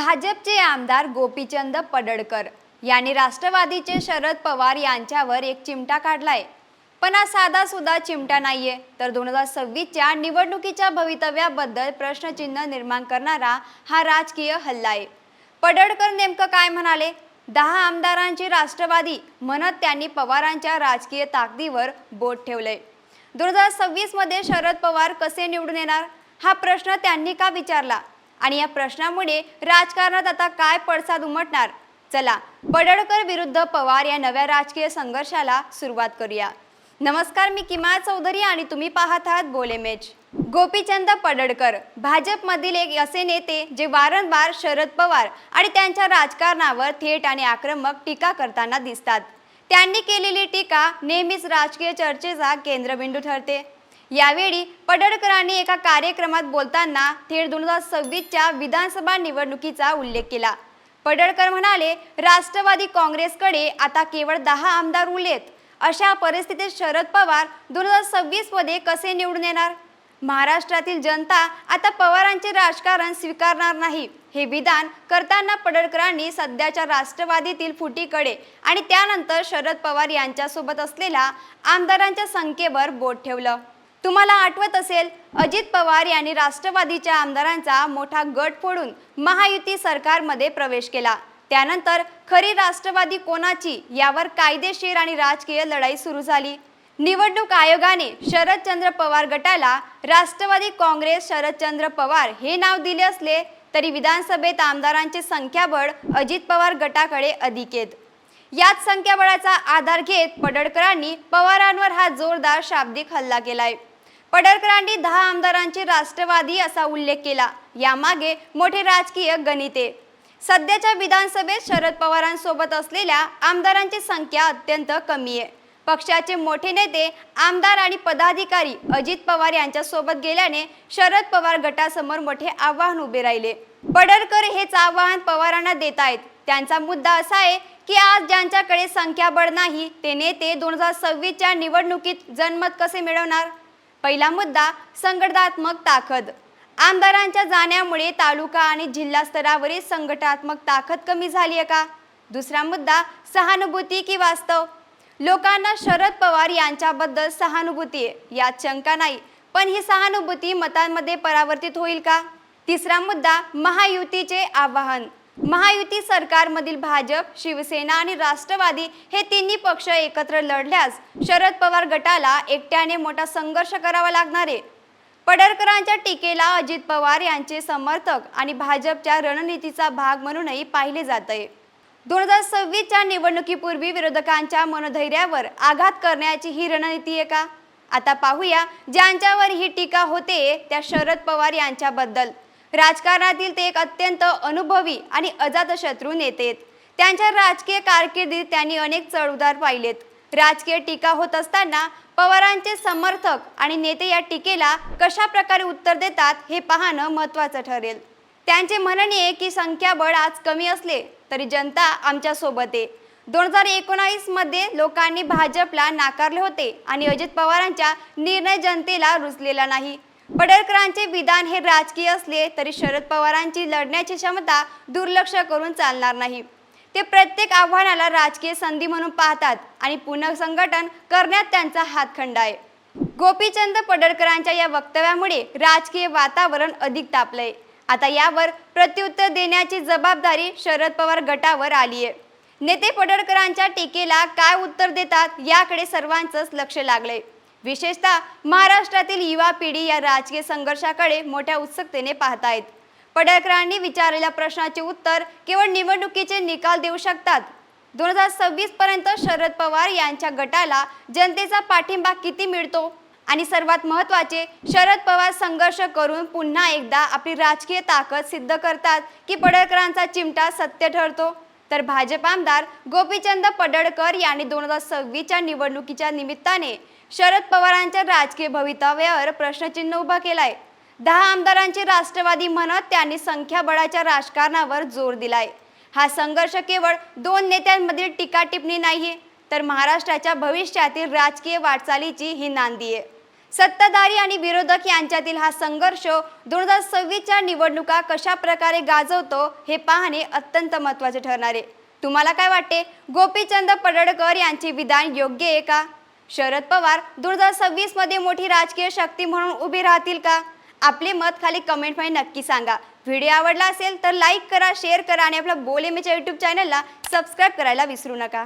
भाजपचे आमदार गोपीचंद पडळकर यांनी राष्ट्रवादीचे शरद पवार यांच्यावर एक चिमटा काढलाय. पण हा साधा सुद्धा चिमटा नाहीये. तर दोन हजार सव्वीसच्या निवडणुकीच्या भवितव्याबद्दल प्रश्नचिन्ह निर्माण करणारा हा राजकीय हल्ला आहे. पडळकर नेमकं काय म्हणाले? दहा आमदारांची राष्ट्रवादी म्हणत त्यांनी पवारांच्या राजकीय ताकदीवर बोट ठेवलंय. दोन हजार सव्वीसमध्ये शरद पवार कसे निवडून येणार? हा प्रश्न त्यांनी का विचारला? आणि या प्रश्नामुळे राजकारणात आता काय पडसाद उमटणार? चला पडळकर विरुद्ध पवार या नव्या राजकीय संघर्षाला सुरुवात करूया. नमस्कार मी किमा चौधरी आणि तुम्ही पाहत आहात बोले मेच गोपीचंद पडळकर भाजपमधील एक असे नेते जे वारंवार शरद पवार आणि त्यांच्या राजकारणावर थेट आणि आक्रमक टीका करताना दिसतात. त्यांनी केलेली टीका नेहमीच राजकीय चर्चेचा केंद्रबिंदू ठरते. यावेळी पडळकरांनी एका कार्यक्रमात बोलताना थेट दोन हजार सव्वीसच्या विधानसभा निवडणुकीचा उल्लेख केला. पडळकर म्हणाले राष्ट्रवादी काँग्रेसकडे आता केवळ दहा आमदार उरलेत. अशा परिस्थितीत शरद पवार दोन हजार सव्वीसमध्ये कसे निवडून येणार? महाराष्ट्रातील जनता आता पवारांचे राजकारण स्वीकारणार नाही. हे विधान करताना पडळकरांनी सध्याच्या राष्ट्रवादीतील फुटीकडे आणि त्यानंतर शरद पवार यांच्यासोबत असलेल्या आमदारांच्या संख्येवर बोट ठेवलं. तुम्हाला आठवत असेल अजित पवार यांनी राष्ट्रवादीच्या आमदारांचा मोठा गट फोडून महायुती सरकारमध्ये प्रवेश केला. त्यानंतर खरी राष्ट्रवादी कोणाची? यावर कायदेशीर आणि राजकीय लढाई सुरू झाली. निवडणूक आयोगाने शरदचंद्र पवार गटाला राष्ट्रवादी काँग्रेस शरदचंद्र पवार हे नाव दिले असले तरी विधानसभेत आमदारांचे संख्याबळ अजित पवार गटाकडे अधिक आहेत. याच संख्याबळाचा आधार घेत पडळकरांनी पवारांवर हा जोरदार शाब्दिक हल्ला केलाय. पडरकरांनी दहा आमदारांची राष्ट्रवादी असा उल्लेख केला. यामागे मोठे राजकीय गणिते. सध्याच्या विधानसभेत शरद पवारांसोबत असलेल्या आमदारांची संख्या अत्यंत कमी आहे. पक्षाचे मोठे नेते आमदार आणि पदाधिकारी अजित पवार यांच्यासोबत गेल्याने शरद पवार गटासमोर मोठे आव्हान उभे राहिले. पडरकर हेच आव्हान पवारांना देत आहेत. त्यांचा मुद्दा असा आहे की आज ज्यांच्याकडे संख्याबळ नाही ते नेते दोन हजार सव्वीसच्या निवडणुकीत जनमत कसे मिळवणार? पहिला मुद्दा संघटनात्मक ताकद. आमदारांच्या जाण्यामुळे तालुका आणि जिल्हा स्तरावरील संघटनात्मक ताकद कमी झाली आहे का? दुसरा मुद्दा सहानुभूती की वास्तव? लोकांना शरद पवार यांच्याबद्दल सहानुभूती आहे. यात शंका नाही. पण ही सहानुभूती मतांमध्ये परावर्तित होईल का? तिसरा मुद्दा महायुतीचे आवाहन. महायुती सरकारमधील भाजप शिवसेना आणि राष्ट्रवादी हे तिन्ही पक्ष एकत्र लढल्यास शरद पवार गटाला एकट्याने मोठा संघर्ष करावा लागणार आहे. पडरकरांच्या टीकेला अजित पवार यांचे समर्थक आणि भाजपच्या रणनीतीचा भाग म्हणूनही पाहिले जात आहे. दोन हजार सव्वीसच्या निवडणुकीपूर्वी विरोधकांच्या मनोधैर्यावर आघात करण्याची ही रणनीती आहे का? आता पाहूया ज्यांच्यावर ही टीका होते त्या शरद पवार यांच्याबद्दल. राजकारणातील ते एक अत्यंत अनुभवी आणि अजातशत्रू नेते आहेत. त्यांच्या राजकीय कारकिर्दीत त्यांनी अनेक चढउतार पाहिलेत. राजकीय टीका होत असताना पवारांचे समर्थक आणि नेते या टीकेला कशा प्रकारे उत्तर देतात हे पाहणं महत्त्वाचं ठरेल. त्यांचे म्हणणे आहे की संख्याबळ आज कमी असले तरी जनता आमच्यासोबत आहे. दोन हजार एकोणावीसमध्ये लोकांनी भाजपला नाकारले होते आणि अजित पवारांच्या निर्णय जनतेला रुजलेला नाही. पडळकरांचे विधान हे राजकीय असले तरी शरद पवारांची लढण्याची क्षमता दुर्लक्ष करून चालणार नाही. ते प्रत्येक आव्हानाला राजकीय संधी म्हणून पाहतात आणि पुनर्संघटन करण्यात त्यांचा हातखंड आहे. गोपीचंद पडळकरांच्या या वक्तव्यामुळे राजकीय वातावरण अधिक तापलंय. आता यावर प्रत्युत्तर देण्याची जबाबदारी शरद पवार गटावर आली आहे नेते पडळकरांच्या टीकेला काय उत्तर देतात याकडे सर्वांचंच लक्ष लागलंय. विशेषतः महाराष्ट्रातील युवा पिढी या राजकीय संघर्षाकडे मोठ्या उत्सुकतेने पाहतायत. पडळकरांनी विचारलेल्या प्रश्नाचे उत्तर केवळ निवडणुकीचे निकाल देऊ शकतात. दोन हजार सव्वीस पर्यंत शरद पवार यांच्या गटाला जनतेचा पाठिंबा किती मिळतो? आणि सर्वात महत्त्वाचे शरद पवार संघर्ष करून पुन्हा एकदा आपली राजकीय ताकद सिद्ध करतात की पडळकरांचा चिमटा सत्य ठरतो? तर भाजप आमदार गोपीचंद पडळकर यांनी दोन हजार सव्वीसच्या निवडणुकीच्या निमित्ताने शरद पवारांच्या राजकीय भवितव्यावर प्रश्नचिन्ह उभा केलाय. दहा आमदारांची राष्ट्रवादी म्हणत त्यांनी संख्याबळाच्या राजकारणावर जोर दिलाय. हा संघर्ष केवळ दोन नेत्यांमधील टीका टिप्पणी नाहीये तर महाराष्ट्राच्या भविष्यातील राजकीय वाटचालीची ही नांदी आहे. सत्ताधारी आणि विरोधक यांच्यातील हा संघर्ष दोन हजार सव्वीसच्या निवडणुका कशा प्रकारे गाजवतो हे पाहणे अत्यंत महत्त्वाचे ठरणार आहे. तुम्हाला काय वाटते? गोपीचंद पडळकर यांचे विधान योग्य आहे का? शरद पवार दोन हजार सव्वीसमध्ये मोठी राजकीय शक्ती म्हणून उभी राहतील का? आपले मत खाली कमेंटमध्ये नक्की सांगा. व्हिडिओ आवडला असेल तर लाईक करा शेअर करा आणि आपल्या बोलेमीच्या यूट्यूब चॅनलला सबस्क्राईब करायला विसरू नका.